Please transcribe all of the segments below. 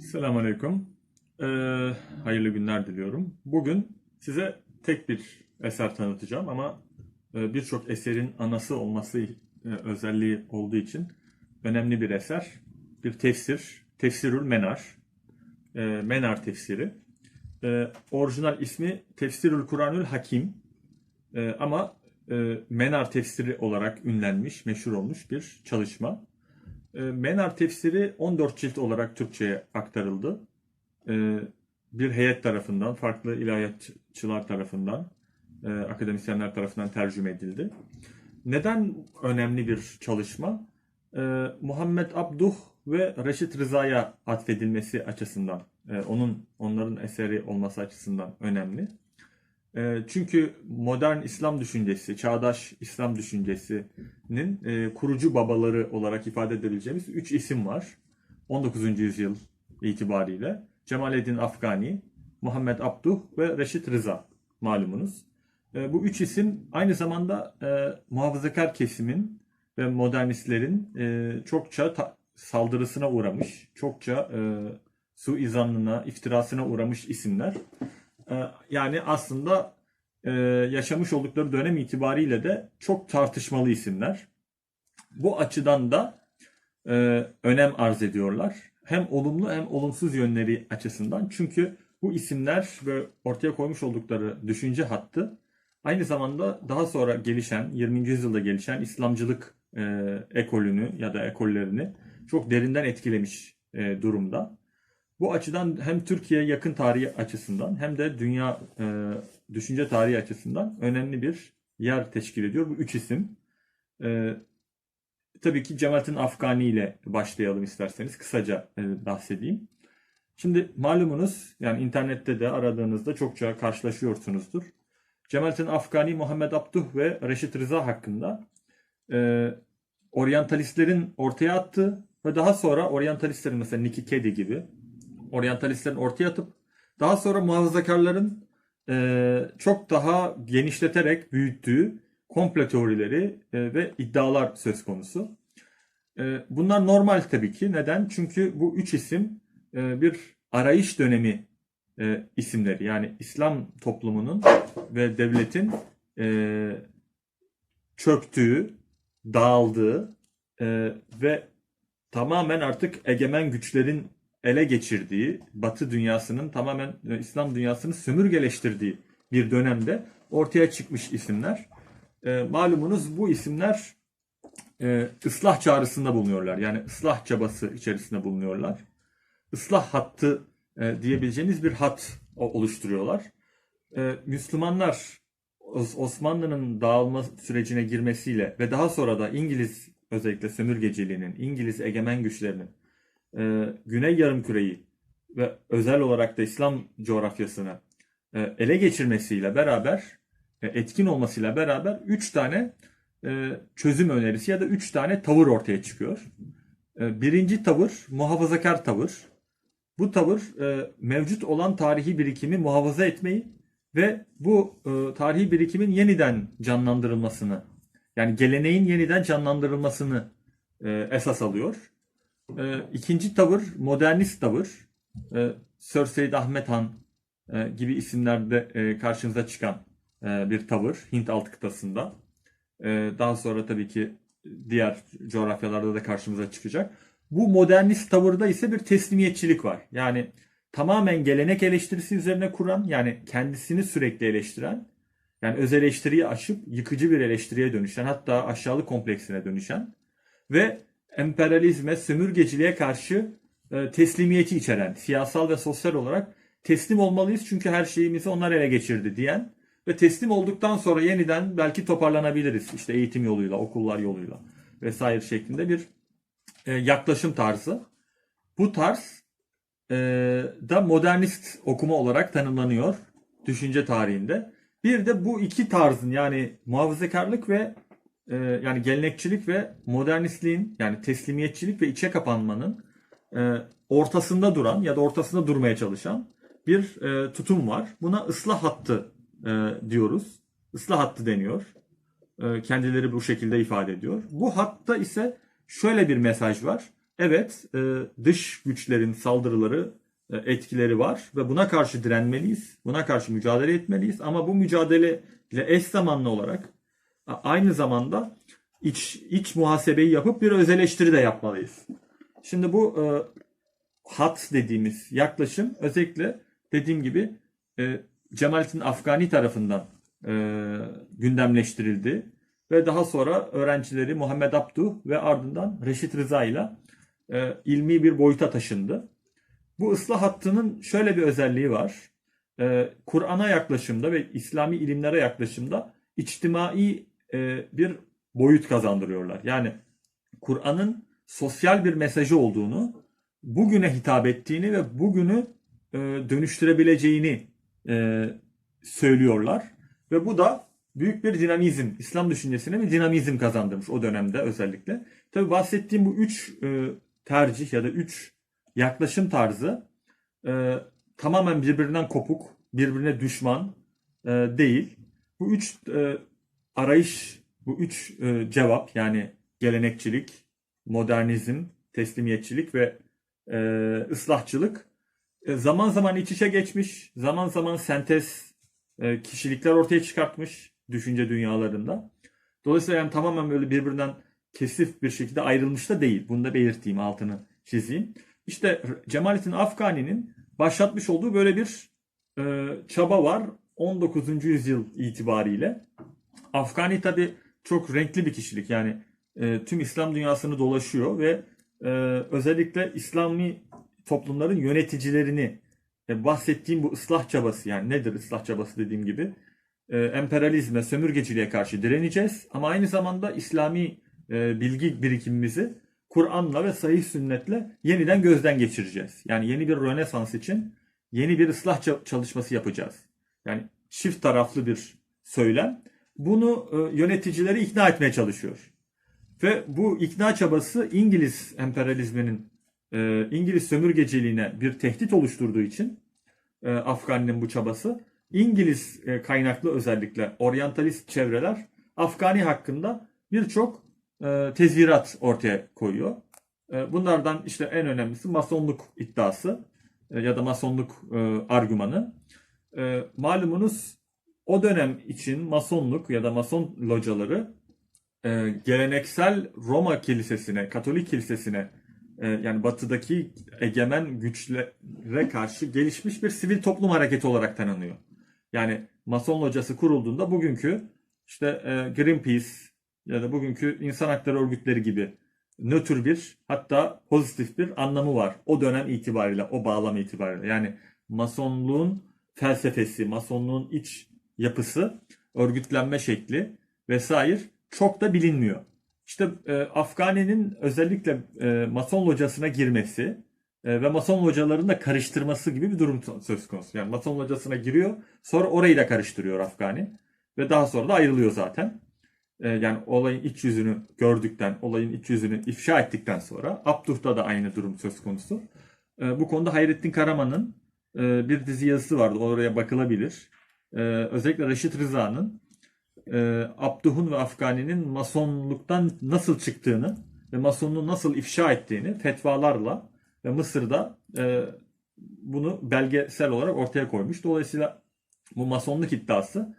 Selamünaleyküm. Ee, hayırlı günler diliyorum. Bugün size tek bir eser tanıtacağım ama e, birçok eserin anası olması e, özelliği olduğu için önemli bir eser. Bir tefsir, Tefsirül Menar. E, Menar tefsiri. E, orijinal ismi Tefsirül Kur'anül Hakim. E, ama e, Menar tefsiri olarak ünlenmiş, meşhur olmuş bir çalışma. E, Menar tefsiri 14 cilt olarak Türkçe'ye aktarıldı. E, Bir heyet tarafından, farklı ilahiyatçılar tarafından, e, akademisyenler tarafından tercüme edildi. Neden önemli bir çalışma? Muhammed Abduh ve Reşit Rıza'ya atfedilmesi açısından, onun onların eseri olması açısından önemli. E, Çünkü modern İslam düşüncesi, çağdaş İslam düşüncesinin e, kurucu babaları olarak ifade edebileceğimiz üç isim var. 19. yüzyıl itibariyle Cemaleddin Afgani, Muhammed Abduh ve Reşit Rıza malumunuz. E, Bu üç isim aynı zamanda e, muhafazakar kesimin ve modernistlerin e, çokça saldırısına uğramış, çokça suizanlığına, iftirasına uğramış isimler. Ee, Yani aslında e, yaşamış oldukları dönem itibariyle de çok tartışmalı isimler. Bu açıdan da e, önem arz ediyorlar. Hem olumlu hem olumsuz yönleri açısından. Çünkü bu isimler ve ortaya koymuş oldukları düşünce hattı aynı zamanda daha sonra gelişen, 20. yüzyılda gelişen İslamcılık e, ekolünü ya da ekollerini çok derinden etkilemiş e, durumda. Bu açıdan hem Türkiye yakın tarihi açısından hem de dünya e, düşünce tarihi açısından önemli bir yer teşkil ediyor bu üç isim. E, tabii ki Cemalettin Afgani ile başlayalım isterseniz kısaca e, bahsedeyim. Şimdi malumunuz yani internette de aradığınızda çokça karşılaşıyorsunuzdur. Cemalettin Afgani, Muhammed Abduh ve Reşit Rıza hakkında e, oryantalistlerin ortaya attığı ve daha sonra oryantalistlerin mesela Nikki Keddie gibi oryantalistlerin ortaya atıp daha sonra muhafazakarların e, çok daha genişleterek büyüttüğü komplo teorileri e, ve iddialar söz konusu. E, bunlar normal tabii ki. Neden? Çünkü bu üç isim e, bir arayış dönemi e, isimleri. Yani İslam toplumunun ve devletin e, çöktüğü, dağıldığı e, ve tamamen artık egemen güçlerin ele geçirdiği, Batı dünyasının tamamen e, İslam dünyasını sömürgeleştirdiği bir dönemde ortaya çıkmış isimler. E, malumunuz bu isimler e, ıslah çağrısında bulunuyorlar. Yani ıslah çabası içerisinde bulunuyorlar. Islah hattı e, diyebileceğimiz bir hat oluşturuyorlar. E, Müslümanlar Os- Osmanlı'nın dağılma sürecine girmesiyle ve daha sonra da İngiliz özellikle sömürgeciliğinin, İngiliz egemen güçlerinin e, Güney Yarımküre'yi ve özel olarak da İslam coğrafyasını e, ele geçirmesiyle beraber, e, etkin olmasıyla beraber 3 tane e, çözüm önerisi ya da 3 tane tavır ortaya çıkıyor. E, birinci tavır muhafazakar tavır. Bu tavır e, mevcut olan tarihi birikimi muhafaza etmeyi ve bu e, tarihi birikimin yeniden canlandırılmasını, yani geleneğin yeniden canlandırılmasını e, esas alıyor. E, ikinci tavır modernist tavır. E, Sir Seyyid Ahmet Han e, gibi isimlerde e, karşımıza çıkan e, bir tavır Hint alt kıtasında. E, daha sonra tabii ki diğer coğrafyalarda da karşımıza çıkacak. Bu modernist tavırda ise bir teslimiyetçilik var. Yani tamamen gelenek eleştirisi üzerine kuran, yani kendisini sürekli eleştiren, yani öz eleştiriyi aşıp yıkıcı bir eleştiriye dönüşen, hatta aşağılık kompleksine dönüşen ve emperyalizme, sömürgeciliğe karşı e, teslimiyeti içeren, siyasal ve sosyal olarak teslim olmalıyız çünkü her şeyimizi onlar ele geçirdi diyen ve teslim olduktan sonra yeniden belki toparlanabiliriz. İşte eğitim yoluyla, okullar yoluyla vesaire şeklinde bir e, yaklaşım tarzı. Bu tarz e, da modernist okuma olarak tanımlanıyor düşünce tarihinde. Bir de bu iki tarzın yani muhafazakarlık ve e, yani gelenekçilik ve modernistliğin yani teslimiyetçilik ve içe kapanmanın e, ortasında duran ya da ortasında durmaya çalışan bir e, tutum var. Buna ıslah hattı e, diyoruz. Islah hattı deniyor. Kendileri bu şekilde ifade ediyor. Bu hatta ise şöyle bir mesaj var. evet dış güçlerin saldırıları, etkileri var ve buna karşı direnmeliyiz. Buna karşı mücadele etmeliyiz. Ama bu mücadeleyle eş zamanlı olarak aynı zamanda iç, iç muhasebeyi yapıp bir öz eleştiri de yapmalıyız. Şimdi bu e, hat dediğimiz yaklaşım özellikle dediğim gibi e, Cemalettin Afgani tarafından e, gündemleştirildi ve daha sonra öğrencileri Muhammed Abduh ve ardından Reşit Rıza ile e, ilmi bir boyuta taşındı. Bu ıslah hattının şöyle bir özelliği var. E, Kur'an'a yaklaşımda ve İslami ilimlere yaklaşımda içtimai e, bir boyut kazandırıyorlar. Yani Kur'an'ın sosyal bir mesajı olduğunu, bugüne hitap ettiğini ve bugünü e, dönüştürebileceğini e, söylüyorlar. Ve bu da büyük bir dinamizm, İslam düşüncesine bir dinamizm kazandırmış o dönemde özellikle. Tabi bahsettiğim bu üç tercih ya da üç yaklaşım tarzı tamamen birbirinden kopuk, birbirine düşman değil. Bu üç arayış, bu üç e, cevap yani gelenekçilik, modernizm, teslimiyetçilik ve e, ıslahçılık e, zaman zaman iç içe geçmiş, zaman zaman sentez e, kişilikler ortaya çıkartmış düşünce dünyalarında. Dolayısıyla yani tamamen böyle birbirinden kesif bir şekilde ayrılmış da değil. Bunu da belirteyim, altını çizeyim. İşte Cemalettin Afgani'nin başlatmış olduğu böyle bir e, çaba var 19. yüzyıl itibariyle. Afgani tabi çok renkli bir kişilik yani e, tüm İslam dünyasını dolaşıyor ve e, özellikle İslami toplumların yöneticilerini e, bahsettiğim bu ıslah çabası yani nedir ıslah çabası dediğim gibi e, emperyalizme, sömürgeciliğe karşı direneceğiz ama aynı zamanda İslami e, bilgi birikimimizi Kur'an'la ve sahih sünnetle yeniden gözden geçireceğiz. Yani yeni bir Rönesans için yeni bir ıslah ça- çalışması yapacağız. Yani çift taraflı bir söylem. Bunu e, yöneticileri ikna etmeye çalışıyor. Ve bu ikna çabası İngiliz emperyalizminin, e, İngiliz sömürgeciliğine bir tehdit oluşturduğu için e, Afgani'nin bu çabası İngiliz kaynaklı özellikle oryantalist çevreler Afgani hakkında birçok tezvirat ortaya koyuyor. Bunlardan işte en önemlisi masonluk iddiası ya da masonluk argümanı. Malumunuz o dönem için masonluk ya da mason locaları e, geleneksel Roma kilisesine, Katolik kilisesine e, yani batıdaki egemen güçlere karşı gelişmiş bir sivil toplum hareketi olarak tanınıyor. Yani Mason locası kurulduğunda bugünkü işte e, Greenpeace ya da bugünkü insan hakları örgütleri gibi nötr bir hatta pozitif bir anlamı var. O dönem itibariyle, o bağlam itibariyle. Yani masonluğun felsefesi, masonluğun iç yapısı, örgütlenme şekli vesaire çok da bilinmiyor. İşte e, Afgani'nin özellikle e, mason locasına girmesi e, ve mason localarını da karıştırması gibi bir durum söz konusu. Yani mason locasına giriyor, sonra orayı da karıştırıyor Afgani ve daha sonra da ayrılıyor zaten. E, yani olayın iç yüzünü gördükten, olayın iç yüzünü ifşa ettikten sonra Abduh'ta da aynı durum söz konusu. E, bu konuda Hayrettin Karaman'ın e, bir dizi yazısı vardı. Oraya bakılabilir. E, özellikle Reşit Rıza'nın e, Abduh'un ve Afgani'nin masonluktan nasıl çıktığını ve masonluğu nasıl ifşa ettiğini fetvalarla ve Mısır'da e, bunu belgesel olarak ortaya koymuş. Dolayısıyla bu masonluk iddiası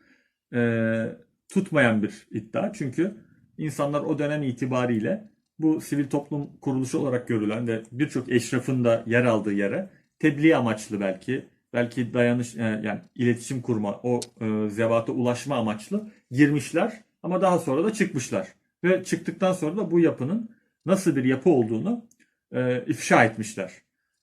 e, tutmayan bir iddia. Çünkü insanlar o dönem itibariyle bu sivil toplum kuruluşu olarak görülen ve birçok eşrafın da yer aldığı yere tebliğ amaçlı belki belki dayanış e, yani iletişim kurma o e, ulaşma amaçlı girmişler ama daha sonra da çıkmışlar ve çıktıktan sonra da bu yapının nasıl bir yapı olduğunu e, ifşa etmişler.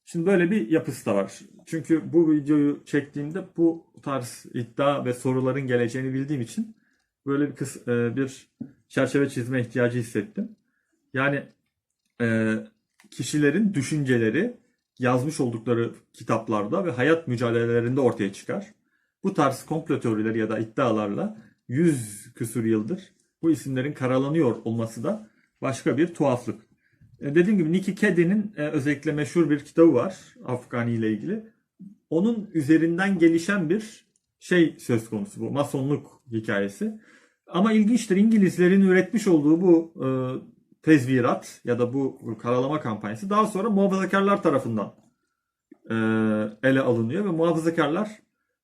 Şimdi böyle bir yapısı da var. Çünkü bu videoyu çektiğimde bu tarz iddia ve soruların geleceğini bildiğim için böyle bir kıs, e, bir çerçeve çizme ihtiyacı hissettim. Yani kişilerin düşünceleri yazmış oldukları kitaplarda ve hayat mücadelelerinde ortaya çıkar. Bu tarz komplo teorileri ya da iddialarla yüz küsur yıldır bu isimlerin karalanıyor olması da başka bir tuhaflık. E, dediğim gibi Nikki Keddie'nin e, özellikle meşhur bir kitabı var Afgani ile ilgili. Onun üzerinden gelişen bir şey söz konusu bu masonluk hikayesi. Ama ilginçtir İngilizlerin üretmiş olduğu bu e, tezvirat ya da bu karalama kampanyası daha sonra muhafazakarlar tarafından e, ele alınıyor ve muhafazakarlar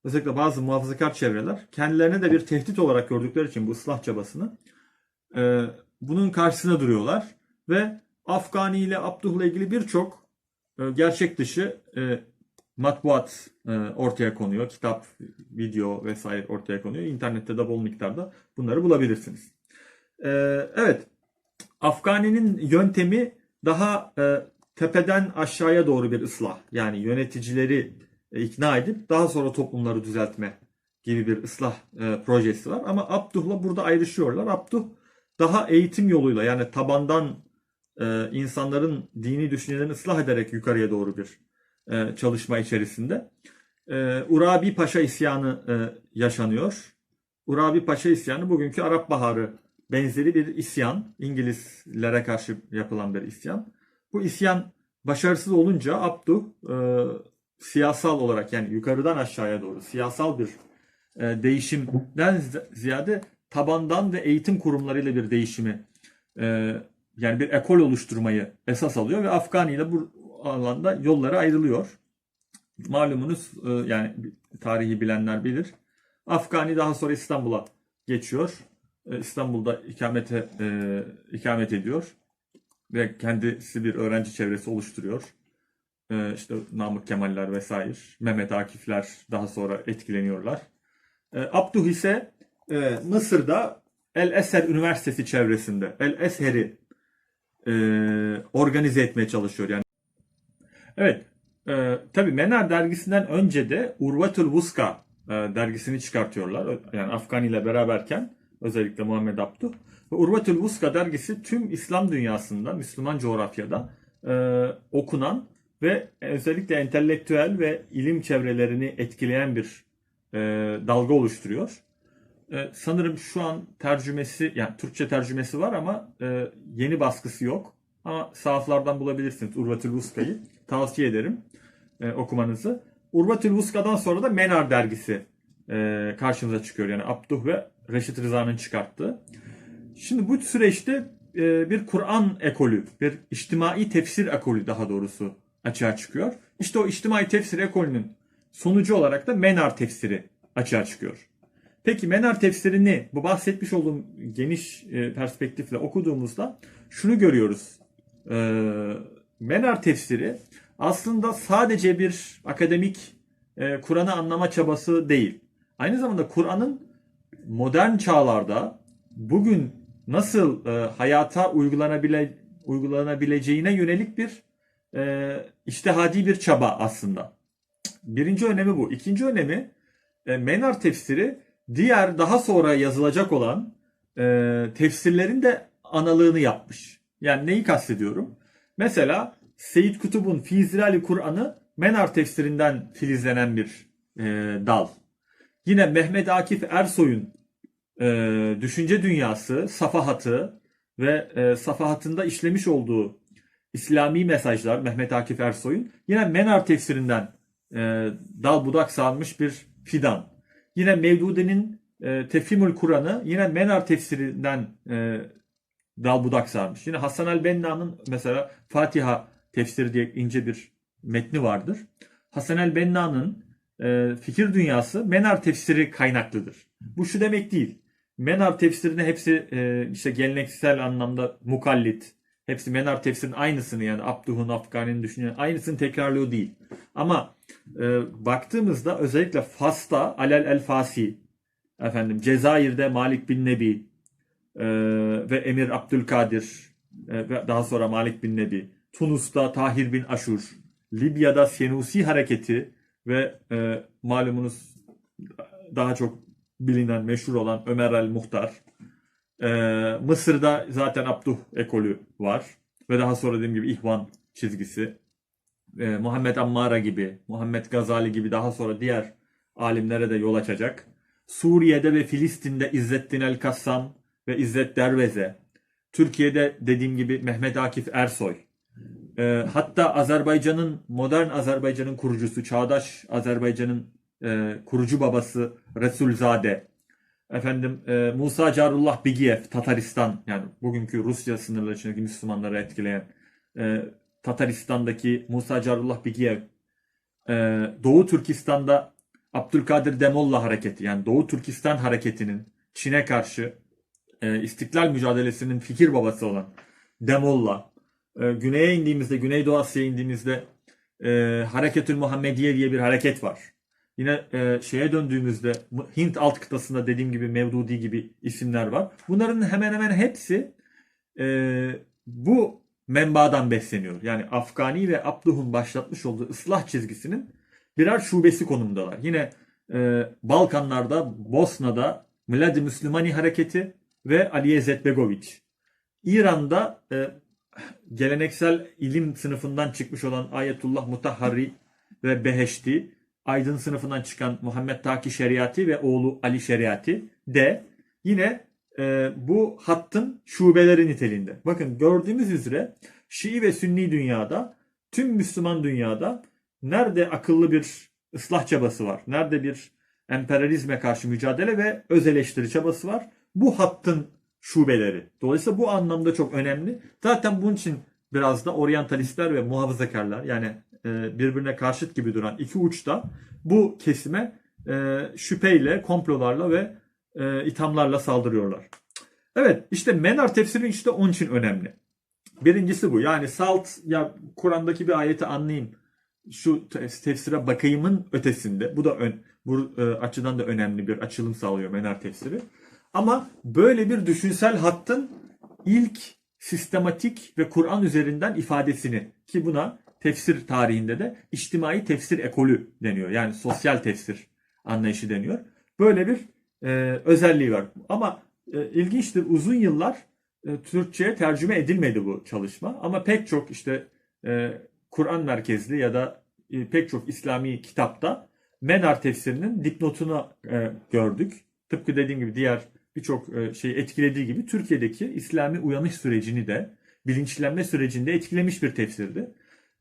özellikle bazı muhafazakar çevreler kendilerine de bir tehdit olarak gördükleri için bu ıslah çabasını e, bunun karşısına duruyorlar ve Afgani ile Abduh'la ilgili birçok e, gerçek dışı e, matbuat e, ortaya konuyor. Kitap, video vesaire ortaya konuyor. İnternette de bol miktarda bunları bulabilirsiniz. E, evet, Afgani'nin yöntemi daha e, tepeden aşağıya doğru bir ıslah. Yani yöneticileri e, ikna edip daha sonra toplumları düzeltme gibi bir ıslah e, projesi var. Ama Abduh'la burada ayrışıyorlar. Abduh daha eğitim yoluyla yani tabandan e, insanların dini düşüncelerini ıslah ederek yukarıya doğru bir e, çalışma içerisinde. E, Urabi Paşa isyanı e, yaşanıyor. Urabi Paşa isyanı bugünkü Arap Baharı benzeri bir isyan. İngilizlere karşı yapılan bir isyan. Bu isyan başarısız olunca Abduh e, siyasal olarak yani yukarıdan aşağıya doğru siyasal bir e, değişimden ziyade tabandan ve eğitim kurumlarıyla bir değişimi e, yani bir ekol oluşturmayı esas alıyor ve Afgani ile bu alanda yolları ayrılıyor. Malumunuz e, yani tarihi bilenler bilir. Afgani daha sonra İstanbul'a geçiyor. E, İstanbul'da ikamete e, ikamet ediyor ve kendisi bir öğrenci çevresi oluşturuyor. E, işte Namık Kemaller vesaire, Mehmet Akifler daha sonra etkileniyorlar. E, Abduh ise e, Mısır'da El Eser Üniversitesi çevresinde El Eser'i e, organize etmeye çalışıyor. Yani Evet, e, tabii Menar dergisinden önce de Urvatul Vuska e, dergisini çıkartıyorlar. Yani Afgan ile beraberken özellikle Muhammed Abduh. Ve Vuska dergisi tüm İslam dünyasında, Müslüman coğrafyada e, okunan ve özellikle entelektüel ve ilim çevrelerini etkileyen bir e, dalga oluşturuyor. E, sanırım şu an tercümesi, yani Türkçe tercümesi var ama e, yeni baskısı yok. Ama sahaflardan bulabilirsiniz Urvatul Vuska'yı. Tavsiye ederim e, okumanızı. Urvatul Vuska'dan sonra da Menar dergisi e, karşımıza çıkıyor. Yani Abduh ve Reşit Rıza'nın çıkarttığı. Şimdi bu süreçte e, bir Kur'an ekolü, bir içtimai tefsir ekolü daha doğrusu açığa çıkıyor. İşte o içtimai tefsir ekolünün sonucu olarak da Menar tefsiri açığa çıkıyor. Peki Menar tefsirini bu bahsetmiş olduğum geniş e, perspektifle okuduğumuzda şunu görüyoruz. Menar tefsiri aslında sadece bir akademik Kur'an'ı anlama çabası değil. Aynı zamanda Kur'an'ın modern çağlarda bugün nasıl e, hayata uygulanabile, uygulanabileceğine yönelik bir e, iştihadi bir çaba aslında. Birinci önemi bu. İkinci önemi e, Menar tefsiri diğer daha sonra yazılacak olan e, tefsirlerin de analığını yapmış. Yani neyi kastediyorum? Mesela Seyyid Kutub'un Fizilali Kur'an'ı Menar tefsirinden filizlenen bir e, dal. Yine Mehmet Akif Ersoy'un e, düşünce dünyası, safahatı ve e, safahatında işlemiş olduğu İslami mesajlar Mehmet Akif Ersoy'un yine Menar tefsirinden e, dal budak salmış bir fidan. Yine Mevdudi'nin e, Tefhimül Kur'an'ı yine Menar tefsirinden e, dal budak sarmış. Yine Hasan el-Benna'nın mesela Fatiha tefsiri diye ince bir metni vardır. Hasan el-Benna'nın e, fikir dünyası Menar tefsiri kaynaklıdır. Bu şu demek değil. Menar tefsirine hepsi e, işte geleneksel anlamda mukallit. Hepsi Menar tefsirinin aynısını yani Abduhun Afgani'nin düşünen aynısını tekrarlıyor değil. Ama e, baktığımızda özellikle Fas'ta Alel El Fasi, efendim Cezayir'de Malik bin Nebi e, ve Emir Abdülkadir e, ve daha sonra Malik bin Nebi, Tunus'ta Tahir bin Aşur, Libya'da Senusi hareketi ve e, malumunuz daha çok bilinen, meşhur olan Ömer el Muhtar. E, Mısır'da zaten Abduh ekolü var ve daha sonra dediğim gibi İhvan çizgisi e, Muhammed Ammara gibi, Muhammed Gazali gibi daha sonra diğer alimlere de yol açacak. Suriye'de ve Filistin'de İzzettin El Kassam ve İzzet Derveze. Türkiye'de dediğim gibi Mehmet Akif Ersoy. E, hatta Azerbaycan'ın, modern Azerbaycan'ın kurucusu, çağdaş Azerbaycan'ın e, kurucu babası Resulzade. efendim e, Musa Carullah Bigiyev Tataristan yani bugünkü Rusya sınırları içindeki Müslümanları etkileyen e, Tataristan'daki Musa Carullah Bigiyev e, Doğu Türkistan'da Abdülkadir Demolla hareketi yani Doğu Türkistan hareketinin Çin'e karşı e, istiklal mücadelesinin fikir babası olan Demolla e, güneye indiğimizde Güneydoğu Asya'ya indiğimizde e, Hareketül Muhammediye diye bir hareket var. Yine e, şeye döndüğümüzde Hint alt kıtasında dediğim gibi Mevdudi gibi isimler var. Bunların hemen hemen hepsi e, bu menbadan besleniyor. Yani Afgani ve Abduh'un başlatmış olduğu ıslah çizgisinin birer şubesi konumdalar. Yine e, Balkanlarda, Bosna'da Mladi Müslümani Hareketi ve Aliye Zetbegoviç. İran'da e, geleneksel ilim sınıfından çıkmış olan Ayetullah Mutahhari ve Beheşti, Aydın sınıfından çıkan Muhammed Taki Şeriati ve oğlu Ali Şeriati de yine e, bu hattın şubeleri niteliğinde. Bakın gördüğümüz üzere Şii ve Sünni dünyada, tüm Müslüman dünyada nerede akıllı bir ıslah çabası var, nerede bir emperyalizme karşı mücadele ve öz eleştiri çabası var, bu hattın şubeleri. Dolayısıyla bu anlamda çok önemli. Zaten bunun için biraz da oryantalistler ve muhafazakarlar yani e, birbirine karşıt gibi duran iki uçta bu kesime e, şüpheyle, komplolarla ve e, ithamlarla saldırıyorlar. Evet işte Menar tefsiri işte onun için önemli. Birincisi bu. Yani salt ya Kur'an'daki bir ayeti anlayayım. Şu tefsire bakayımın ötesinde. Bu da ön, bu açıdan da önemli bir açılım sağlıyor Menar tefsiri. Ama böyle bir düşünsel hattın ilk sistematik ve Kur'an üzerinden ifadesini ki buna tefsir tarihinde de içtimai tefsir ekolü deniyor. Yani sosyal tefsir anlayışı deniyor. Böyle bir e, özelliği var. Ama e, ilginçtir uzun yıllar e, Türkçe'ye tercüme edilmedi bu çalışma. Ama pek çok işte e, Kur'an merkezli ya da e, pek çok İslami kitapta Menar tefsirinin dipnotunu e, gördük. Tıpkı dediğim gibi diğer birçok e, şeyi etkilediği gibi Türkiye'deki İslami uyanış sürecini de bilinçlenme sürecinde etkilemiş bir tefsirdi.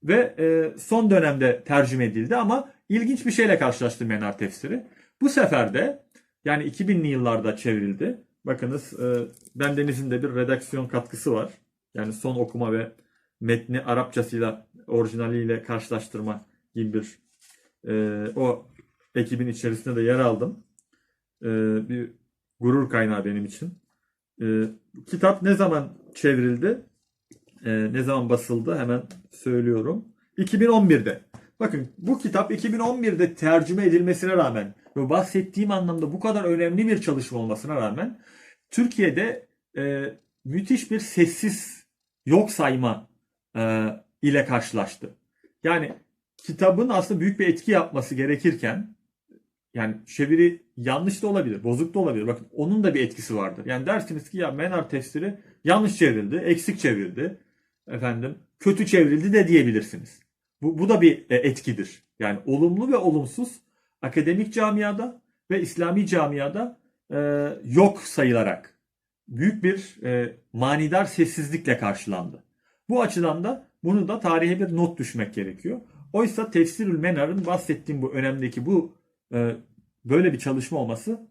Ve e, son dönemde tercüme edildi ama ilginç bir şeyle karşılaştı Menar tefsiri. Bu sefer de yani 2000'li yıllarda çevrildi. Bakınız e, Bendeniz'in de bir redaksiyon katkısı var. Yani son okuma ve metni Arapçasıyla orijinaliyle karşılaştırma gibi bir e, o ekibin içerisinde de yer aldım. E, bir gurur kaynağı benim için. E, kitap ne zaman çevrildi? E, ne zaman basıldı? Hemen söylüyorum. 2011'de. Bakın bu kitap 2011'de tercüme edilmesine rağmen ve bahsettiğim anlamda bu kadar önemli bir çalışma olmasına rağmen Türkiye'de e, müthiş bir sessiz yok sayma e, ile karşılaştı. Yani kitabın aslında büyük bir etki yapması gerekirken yani çeviri yanlış da olabilir, bozuk da olabilir. Bakın onun da bir etkisi vardır. Yani dersiniz ki ya Menar tefsiri yanlış çevrildi, eksik çevrildi, efendim kötü çevrildi de diyebilirsiniz. Bu, bu da bir e, etkidir. Yani olumlu ve olumsuz akademik camiada ve İslami camiada e, yok sayılarak büyük bir e, manidar sessizlikle karşılandı. Bu açıdan da bunu da tarihe bir not düşmek gerekiyor. Oysa Tefsirül Menar'ın bahsettiğim bu önemdeki bu böyle bir çalışma olması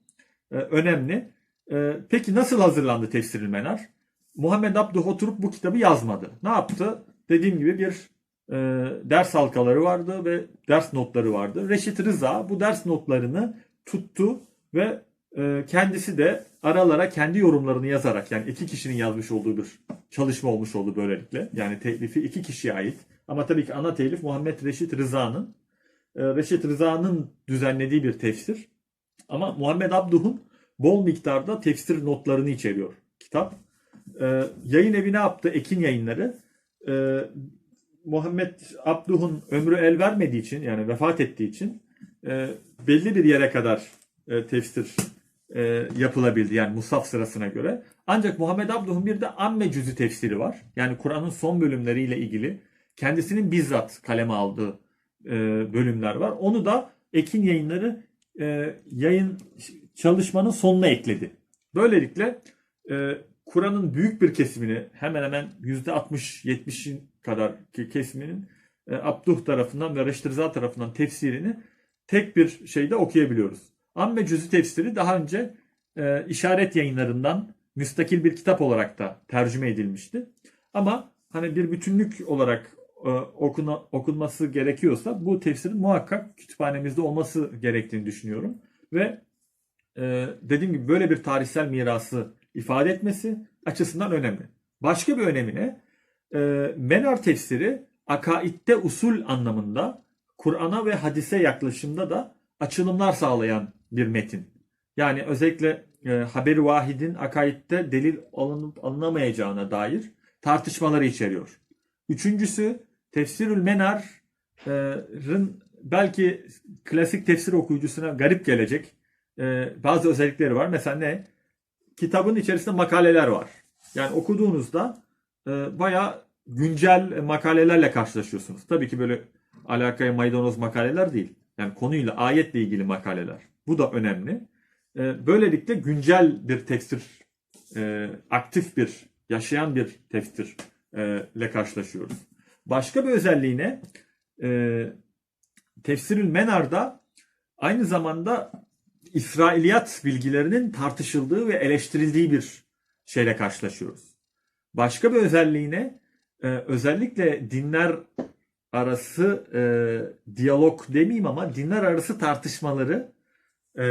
e, önemli. E, peki nasıl hazırlandı Tefsirül Menar? Muhammed Abduh oturup bu kitabı yazmadı. Ne yaptı? Dediğim gibi bir e, ders halkaları vardı ve ders notları vardı. Reşit Rıza bu ders notlarını tuttu ve e, kendisi de aralara kendi yorumlarını yazarak yani iki kişinin yazmış olduğu bir çalışma olmuş oldu böylelikle. Yani teklifi iki kişiye ait. Ama tabii ki ana telif Muhammed Reşit Rıza'nın Reşit Rıza'nın düzenlediği bir tefsir. Ama Muhammed Abduh'un bol miktarda tefsir notlarını içeriyor kitap. E, yayın evi ne yaptı? Ekin yayınları. E, Muhammed Abduh'un ömrü el vermediği için yani vefat ettiği için e, belli bir yere kadar e, tefsir e, yapılabildi yani Musaf sırasına göre. Ancak Muhammed Abduh'un bir de amme cüzü tefsiri var. Yani Kur'an'ın son bölümleriyle ilgili kendisinin bizzat kaleme aldığı e, bölümler var. Onu da Ekin yayınları e, yayın çalışmanın sonuna ekledi. Böylelikle e, Kur'an'ın büyük bir kesimini hemen hemen %60-70'in kadar kesiminin e, Abduh tarafından ve Reşit Rıza tarafından tefsirini tek bir şeyde okuyabiliyoruz. Amme cüzü tefsiri daha önce e, işaret yayınlarından müstakil bir kitap olarak da tercüme edilmişti. Ama hani bir bütünlük olarak okuna, okunması gerekiyorsa bu tefsirin muhakkak kütüphanemizde olması gerektiğini düşünüyorum. Ve e, dediğim gibi böyle bir tarihsel mirası ifade etmesi açısından önemli. Başka bir önemine e, Menar tefsiri akaidde usul anlamında Kur'an'a ve hadise yaklaşımda da açılımlar sağlayan bir metin. Yani özellikle e, haber-i vahidin akaidde delil alınıp alınamayacağına dair tartışmaları içeriyor. Üçüncüsü Tefsirül Menar'ın belki klasik tefsir okuyucusuna garip gelecek e, bazı özellikleri var. Mesela ne? Kitabın içerisinde makaleler var. Yani okuduğunuzda e, bayağı güncel makalelerle karşılaşıyorsunuz. Tabii ki böyle alakaya maydanoz makaleler değil. Yani konuyla, ayetle ilgili makaleler. Bu da önemli. E, böylelikle güncel bir tefsir, e, aktif bir, yaşayan bir tefsir e, ile karşılaşıyoruz. Başka bir özelliğine e, Tefsirül Menar'da aynı zamanda İsrailiyat bilgilerinin tartışıldığı ve eleştirildiği bir şeyle karşılaşıyoruz. Başka bir özelliğine e, özellikle dinler arası e, diyalog demeyeyim ama dinler arası tartışmaları e,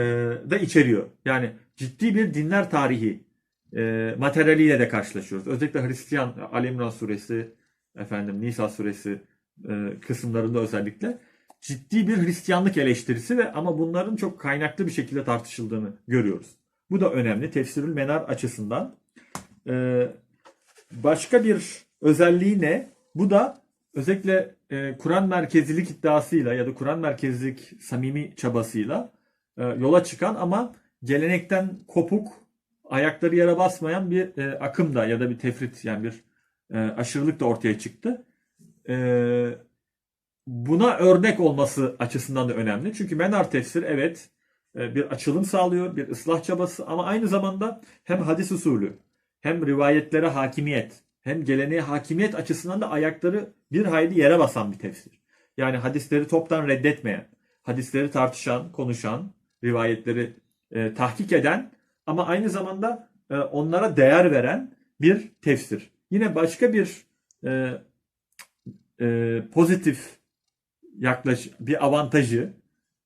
da içeriyor. Yani ciddi bir dinler tarihi e, materyaliyle de karşılaşıyoruz. Özellikle Hristiyan Ali İmran suresi, efendim Nisa suresi e, kısımlarında özellikle ciddi bir Hristiyanlık eleştirisi ve ama bunların çok kaynaklı bir şekilde tartışıldığını görüyoruz. Bu da önemli tefsirül menar açısından. E, başka bir özelliği ne? Bu da özellikle e, Kur'an merkezlilik iddiasıyla ya da Kur'an merkezlilik samimi çabasıyla e, yola çıkan ama gelenekten kopuk, ayakları yere basmayan bir e, akım da ya da bir tefrit yani bir e, aşırılık da ortaya çıktı. E, buna örnek olması açısından da önemli. Çünkü menar tefsir evet e, bir açılım sağlıyor, bir ıslah çabası ama aynı zamanda hem hadis usulü, hem rivayetlere hakimiyet, hem geleneğe hakimiyet açısından da ayakları bir hayli yere basan bir tefsir. Yani hadisleri toptan reddetmeyen, hadisleri tartışan, konuşan, rivayetleri e, tahkik eden ama aynı zamanda e, onlara değer veren bir tefsir. Yine başka bir e, e, pozitif yaklaş bir avantajı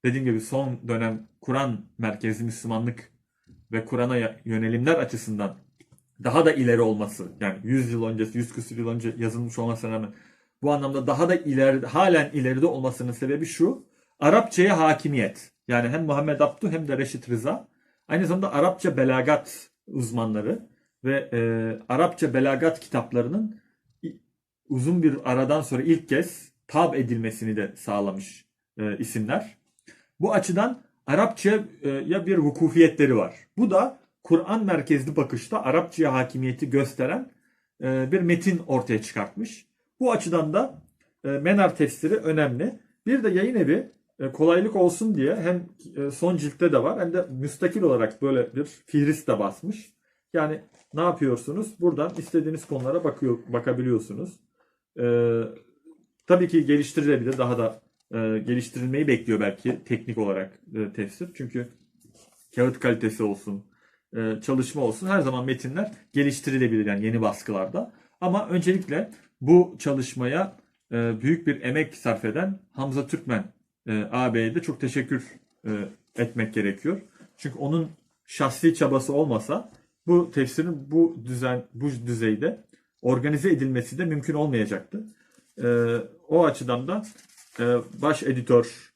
dediğim gibi son dönem Kur'an merkezli Müslümanlık ve Kur'an'a yönelimler açısından daha da ileri olması yani 100 yıl önce 100 küsur yıl önce yazılmış olmasına rağmen bu anlamda daha da ileri halen ileride olmasının sebebi şu Arapçaya hakimiyet. Yani hem Muhammed Abdu hem de Reşit Rıza aynı zamanda Arapça belagat uzmanları ve e, Arapça belagat kitaplarının uzun bir aradan sonra ilk kez tab edilmesini de sağlamış e, isimler. Bu açıdan Arapçaya e, bir vukufiyetleri var. Bu da Kur'an merkezli bakışta Arapçaya hakimiyeti gösteren e, bir metin ortaya çıkartmış. Bu açıdan da e, Menar tefsiri önemli. Bir de yayın evi kolaylık olsun diye hem son ciltte de var hem de müstakil olarak böyle bir fihrist de basmış. Yani ne yapıyorsunuz? Buradan istediğiniz konulara bakıyor, bakabiliyorsunuz. Ee, tabii ki geliştirilebilir. Daha da e, geliştirilmeyi bekliyor belki teknik olarak e, tefsir. Çünkü kağıt kalitesi olsun, e, çalışma olsun her zaman metinler geliştirilebilir yani yeni baskılarda. Ama öncelikle bu çalışmaya e, büyük bir emek sarf eden Hamza Türkmen e, ağabeye de çok teşekkür e, etmek gerekiyor. Çünkü onun şahsi çabası olmasa bu tefsirin bu düzen bu düzeyde organize edilmesi de mümkün olmayacaktı. E, o açıdan da e, baş editör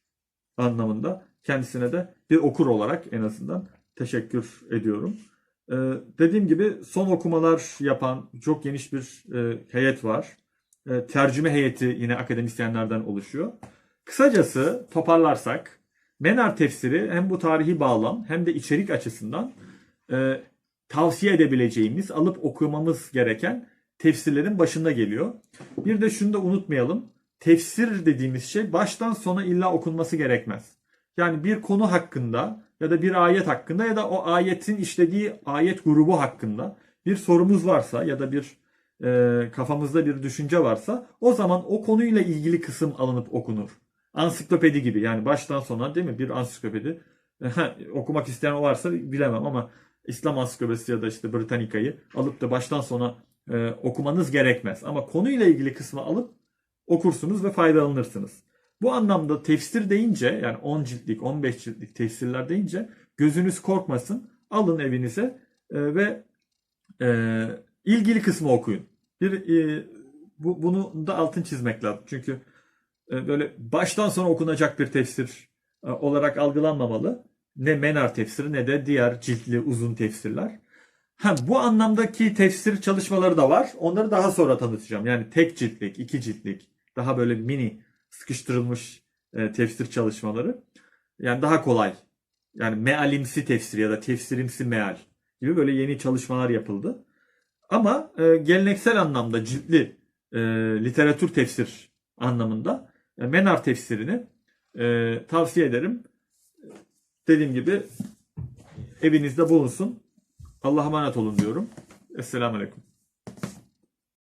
anlamında kendisine de bir okur olarak en azından teşekkür ediyorum. E, dediğim gibi son okumalar yapan çok geniş bir e, heyet var. E, tercüme heyeti yine akademisyenlerden oluşuyor. Kısacası toparlarsak Menar tefsiri hem bu tarihi bağlam hem de içerik açısından e, tavsiye edebileceğimiz, alıp okumamız gereken tefsirlerin başında geliyor. Bir de şunu da unutmayalım. Tefsir dediğimiz şey baştan sona illa okunması gerekmez. Yani bir konu hakkında ya da bir ayet hakkında ya da o ayetin işlediği ayet grubu hakkında bir sorumuz varsa ya da bir e, kafamızda bir düşünce varsa o zaman o konuyla ilgili kısım alınıp okunur. Ansiklopedi gibi yani baştan sona değil mi bir ansiklopedi. okumak isteyen varsa bilemem ama İslam Ansiklopedisi ya da işte Britannica'yı alıp da baştan sona e, okumanız gerekmez. Ama konuyla ilgili kısmı alıp okursunuz ve faydalanırsınız. Bu anlamda tefsir deyince yani 10 ciltlik 15 ciltlik tefsirler deyince gözünüz korkmasın. Alın evinize e, ve e, ilgili kısmı okuyun. Bir e, bu, bunu da altın çizmek lazım. Çünkü e, böyle baştan sona okunacak bir tefsir e, olarak algılanmamalı. Ne Menar tefsiri ne de diğer ciltli uzun tefsirler. Ha, bu anlamdaki tefsir çalışmaları da var. Onları daha sonra tanıtacağım. Yani tek ciltlik, iki ciltlik, daha böyle mini sıkıştırılmış e, tefsir çalışmaları. Yani daha kolay. Yani mealimsi tefsir ya da tefsirimsi meal gibi böyle yeni çalışmalar yapıldı. Ama e, geleneksel anlamda ciltli e, literatür tefsir anlamında e, Menar tefsirini e, tavsiye ederim. Dediğim gibi evinizde bulunsun. Allah'a emanet olun diyorum. Esselamu Aleyküm.